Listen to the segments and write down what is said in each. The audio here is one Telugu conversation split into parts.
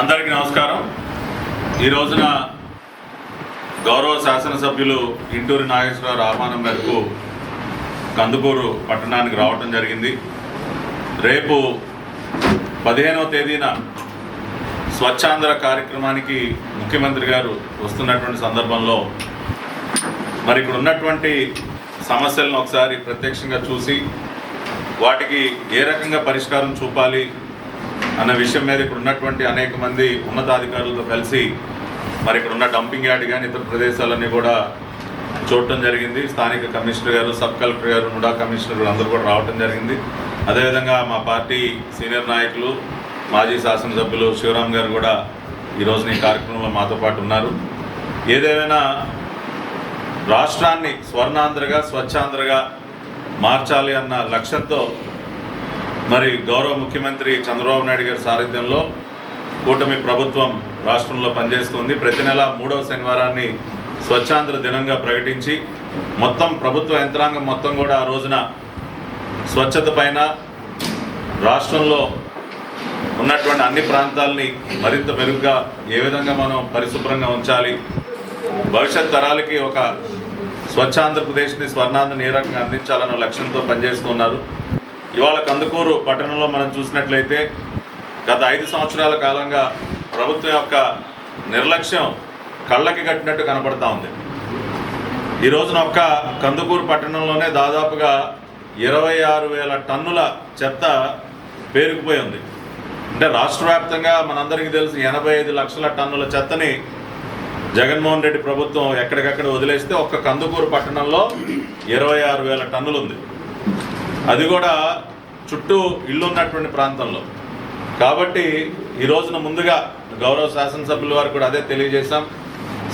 అందరికీ నమస్కారం. ఈ రోజున గౌరవ శాసనసభ్యులు ఇంటూరి నాగేశ్వరరావు ఆహ్వానం మేరకు కందుకూరు పట్టణానికి రావటం జరిగింది. రేపు పదిహేనవ తేదీన స్వచ్ఛాంధ్ర కార్యక్రమానికి ముఖ్యమంత్రి గారు వస్తున్నటువంటి సందర్భంలో మరి ఇక్కడ ఉన్నటువంటి సమస్యలను ఒకసారి ప్రత్యక్షంగా చూసి వాటికి ఏ రకంగా పరిష్కారం చూపాలి అన్న విషయం మీద ఇక్కడ ఉన్నటువంటి అనేక మంది ఉన్నతాధికారులతో కలిసి మరి ఇక్కడ ఉన్న డంపింగ్ యార్డ్ కానీ ఇతర ప్రదేశాలన్నీ కూడా చూడటం జరిగింది. స్థానిక కమిషనర్ గారు సబ్ కలెక్టర్ గారు నుడా కమిషనర్ అందరూ కూడా రావటం జరిగింది. అదేవిధంగా మా పార్టీ సీనియర్ నాయకులు మాజీ శాసనసభ్యులు శివరామ్ గారు కూడా ఈ రోజున ఈ కార్యక్రమంలో మాతో పాటు ఉన్నారు. ఏదేమైనా రాష్ట్రాన్ని స్వర్ణాంధ్రగా స్వచ్ఛాంధ్రగా మార్చాలి అన్న లక్ష్యంతో మరి గౌరవ ముఖ్యమంత్రి చంద్రబాబు నాయుడు గారి సారథ్యంలో కూటమి ప్రభుత్వం రాష్ట్రంలో పనిచేస్తుంది. ప్రతి నెల మూడవ శనివారాన్ని స్వచ్ఛాంధ్ర దినంగా ప్రకటించి మొత్తం ప్రభుత్వ యంత్రాంగం మొత్తం కూడా ఆ రోజున స్వచ్ఛత పైన రాష్ట్రంలో ఉన్నటువంటి అన్ని ప్రాంతాలని మరింత మెరుగ్గా ఏ విధంగా మనం పరిశుభ్రంగా ఉంచాలి భవిష్యత్ తరాలకి ఒక స్వచ్ఛ ఆంధ్రప్రదేశ్ని స్వర్ణాంధ్రని ఏ రకంగా అందించాలన్న లక్ష్యంతో పనిచేస్తున్నారు ఇవాళ కందుకూరు పట్టణంలో మనం చూసినట్లయితే గత ఐదు సంవత్సరాల కాలంగా ప్రభుత్వం యొక్క నిర్లక్ష్యం కళ్ళకి కట్టినట్టు కనబడతా ఉంది. ఈ రోజున ఒక్క కందుకూరు పట్టణంలోనే దాదాపుగా ఇరవై ఆరు వేల టన్నుల చెత్త పేరుకుపోయి ఉంది. అంటే రాష్ట్ర వ్యాప్తంగా మనందరికీ తెలిసి ఎనభై ఐదు లక్షల టన్నుల చెత్తని జగన్మోహన్ రెడ్డి ప్రభుత్వం ఎక్కడికక్కడ వదిలేస్తే ఒక్క కందుకూరు పట్టణంలో ఇరవై ఆరు వేల టన్నులు ఉంది. అది కూడా చుట్టూ ఇల్లు ఉన్నటువంటి ప్రాంతంలో. కాబట్టి ఈ రోజున ముందుగా గౌరవ శాసనసభ్యుల వారు కూడా అదే తెలియజేశాం.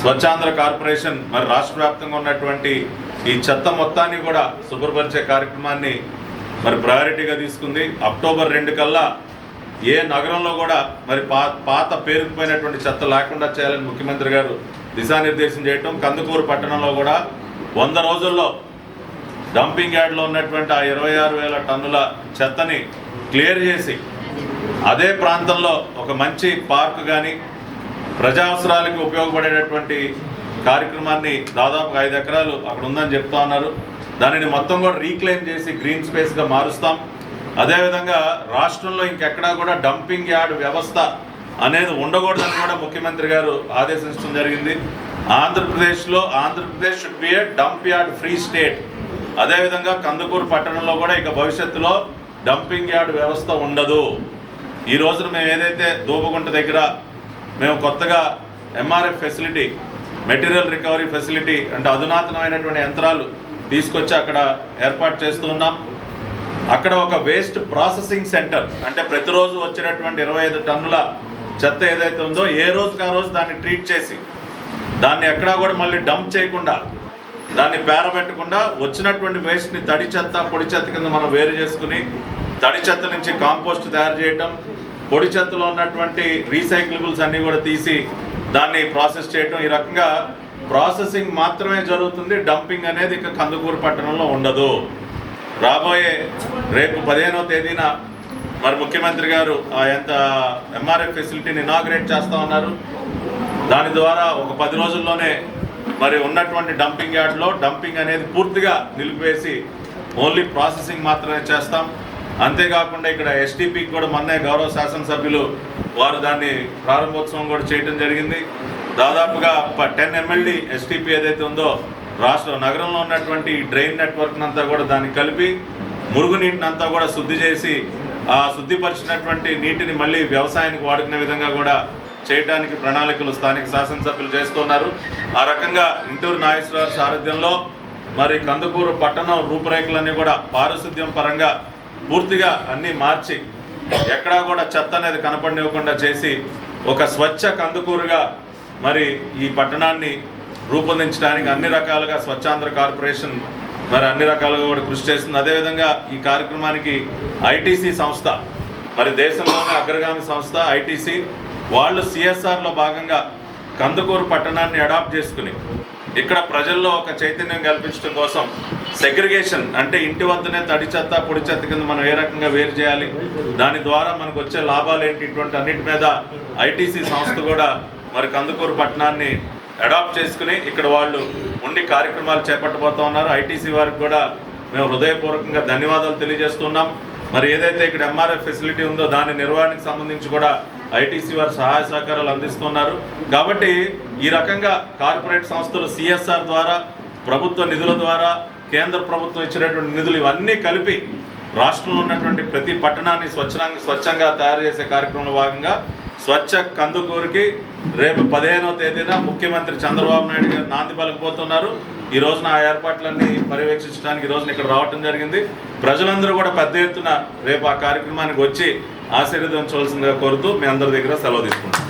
స్వచ్ఛాంధ్ర కార్పొరేషన్ మరి రాష్ట్ర వ్యాప్తంగా ఉన్నటువంటి ఈ చెత్త మొత్తాన్ని కూడా శుభ్రపరిచే కార్యక్రమాన్ని మరి ప్రయారిటీగా తీసుకుంది. అక్టోబర్ రెండు కల్లా ఏ నగరంలో కూడా మరి పాత పేరుకుపోయినటువంటి చెత్త లేకుండా చేయాలని ముఖ్యమంత్రి గారు దిశానిర్దేశం చేయటం కందుకూరు పట్టణంలో కూడా వంద రోజుల్లో డంపింగ్ యార్డ్లో ఉన్నటువంటి ఆ ఇరవై ఆరు వేల టన్నుల చెత్తని క్లియర్ చేసి అదే ప్రాంతంలో ఒక మంచి పార్క్ కానీ ప్రజా అవసరాలకు ఉపయోగపడేటటువంటి కార్యక్రమాన్ని దాదాపు ఐదు ఎకరాలు అక్కడ ఉందని చెప్తా ఉన్నారు. దానిని మొత్తం కూడా రీక్లెయిమ్ చేసి గ్రీన్ స్పేస్గా మారుస్తాం. అదేవిధంగా రాష్ట్రంలో ఇంకెక్కడా కూడా డంపింగ్ యార్డ్ వ్యవస్థ అనేది ఉండకూడదని కూడా ముఖ్యమంత్రి గారు ఆదేశించడం జరిగింది. ఆంధ్రప్రదేశ్లో Andhra Pradesh should be a dump yard free state. అదేవిధంగా కందుకూరు పట్టణంలో కూడా ఇక భవిష్యత్తులో డంపింగ్ యార్డ్ వ్యవస్థ ఉండదు. ఈ రోజున మేము ఏదైతే దూపగుంట దగ్గర మేము కొత్తగా MRF facility material recovery facility అంటే అధునాతనమైనటువంటి యంత్రాలు తీసుకొచ్చి అక్కడ ఏర్పాటు చేస్తూ ఉన్నాం. అక్కడ ఒక వేస్ట్ ప్రాసెసింగ్ సెంటర్ అంటే ప్రతిరోజు వచ్చినటువంటి ఇరవై ఐదు టన్నుల చెత్త ఏదైతే ఉందో ఏ రోజుకి ఆ రోజు దాన్ని ట్రీట్ చేసి దాన్ని ఎక్కడా కూడా మళ్ళీ డంప్ చేయకుండా దాన్ని పేరబెట్టకుండా వచ్చినటువంటి వేస్ట్ని తడి చెత్త పొడి చెత్త కింద మనం వేరు చేసుకుని తడి చెత్త నుంచి కాంపోస్ట్ తయారు చేయటం పొడి చెత్తలో ఉన్నటువంటి రీసైక్లబుల్స్ అన్నీ కూడా తీసి దాన్ని ప్రాసెస్ చేయటం. ఈ రకంగా ప్రాసెసింగ్ మాత్రమే జరుగుతుంది. డంపింగ్ అనేది ఇక కందుకూరు పట్టణంలో ఉండదు. రాబోయే రేపు పదిహేనవ తేదీన మరి ముఖ్యమంత్రి గారు ఆ ఎంత ఎంఆర్ఎఫ్ ఫెసిలిటీని ఇనాగ్రేట్ చేస్తా ఉన్నారు. దాని ద్వారా ఒక పది రోజుల్లోనే మరి ఉన్నటువంటి డంపింగ్ యార్డ్లో డంపింగ్ అనేది పూర్తిగా నిలిపివేసి ఓన్లీ ప్రాసెసింగ్ మాత్రమే చేస్తాం. అంతేకాకుండా ఇక్కడ ఎస్టీపీకి కూడా మొన్నే గౌరవ శాసనసభ్యులు వారు దాన్ని ప్రారంభోత్సవం కూడా చేయడం జరిగింది. దాదాపుగా టెన్ ఎమ్మెల్యే ఎస్టీపీ ఏదైతే ఉందో రాష్ట్ర నగరంలో ఉన్నటువంటి డ్రైన్ నెట్వర్క్ అంతా కూడా దాన్ని కలిపి మురుగునీటిని అంతా కూడా శుద్ధి చేసి ఆ శుద్ధిపరిచినటువంటి నీటిని మళ్ళీ వ్యవసాయానికి వాడుకునే విధంగా కూడా చేయడానికి ప్రణాళికలు స్థానిక శాసనసభ్యులు చేస్తున్నారు. ఆ రకంగా ఇంటూరు నాగేశ్వరరావు సారథ్యంలో మరి కందుకూరు పట్టణం రూపురేఖలన్నీ కూడా పారిశుద్ధ్యం పరంగా పూర్తిగా అన్నీ మార్చి ఎక్కడా కూడా చెత్త అనేది కనపడనివ్వకుండా చేసి ఒక స్వచ్ఛ కందుకూరుగా మరి ఈ పట్టణాన్ని రూపొందించడానికి అన్ని రకాలుగా స్వచ్ఛాంధ్ర కార్పొరేషన్ మరి అన్ని రకాలుగా కూడా కృషి చేస్తుంది. అదేవిధంగా ఈ కార్యక్రమానికి ఐటీసీ సంస్థ మరి దేశంలోనే అగ్రగామి సంస్థ ఐటీసీ వాళ్ళు సిఎస్ఆర్లో భాగంగా కందుకూరు పట్టణాన్ని అడాప్ట్ చేసుకుని ఇక్కడ ప్రజల్లో ఒక చైతన్యం కల్పించడం కోసం సెగ్రిగేషన్ అంటే ఇంటి వద్దనే తడి చెత్త పొడి చెత్త కింద మనం ఏ రకంగా వేరు చేయాలి? దాని ద్వారా మనకు వచ్చే లాభాలు ఏంటి? ఇటువంటి అన్నిటి మీద ఐటీసీ సంస్థ కూడా మరి కందుకూరు పట్టణాన్ని అడాప్ట్ చేసుకుని ఇక్కడ వాళ్ళు ఉండి కార్యక్రమాలు చేపట్టబోతా ఉన్నారు. ఐటీసీ వారికి కూడా మేము హృదయపూర్వకంగా ధన్యవాదాలు తెలియజేస్తున్నాం. మరి ఏదైతే ఇక్కడ ఎంఆర్ఎఫ్ ఫెసిలిటీ ఉందో దాని నిర్వహణకు సంబంధించి కూడా ఐటీసీ వారు సహాయ సహకారాలు అందిస్తున్నారు. కాబట్టి ఈ రకంగా కార్పొరేట్ సంస్థలు సిఎస్ఆర్ ద్వారా ప్రభుత్వ నిధుల ద్వారా కేంద్ర ప్రభుత్వం ఇచ్చినటువంటి నిధులు ఇవన్నీ కలిపి రాష్ట్రంలో ఉన్నటువంటి ప్రతి పట్టణాన్ని స్వచ్ఛంగా స్వచ్ఛంగా తయారు చేసే కార్యక్రమంలో భాగంగా స్వచ్ఛ కందుకూరుకి రేపు పదిహేనవ తేదీన ముఖ్యమంత్రి చంద్రబాబు నాయుడు గారు నాంది పలకపోతున్నారు ఈ రోజున ఆ ఏర్పాట్లన్నీ పర్యవేక్షించడానికి ఈ రోజున ఇక్కడ రావటం జరిగింది. ప్రజలందరూ కూడా పెద్ద ఎత్తున రేపు ఆ కార్యక్రమానికి వచ్చి ఆశీర్వదించవలసిందిగా కోరుతూ మీ అందరి దగ్గర సెలవు తీసుకుంటాం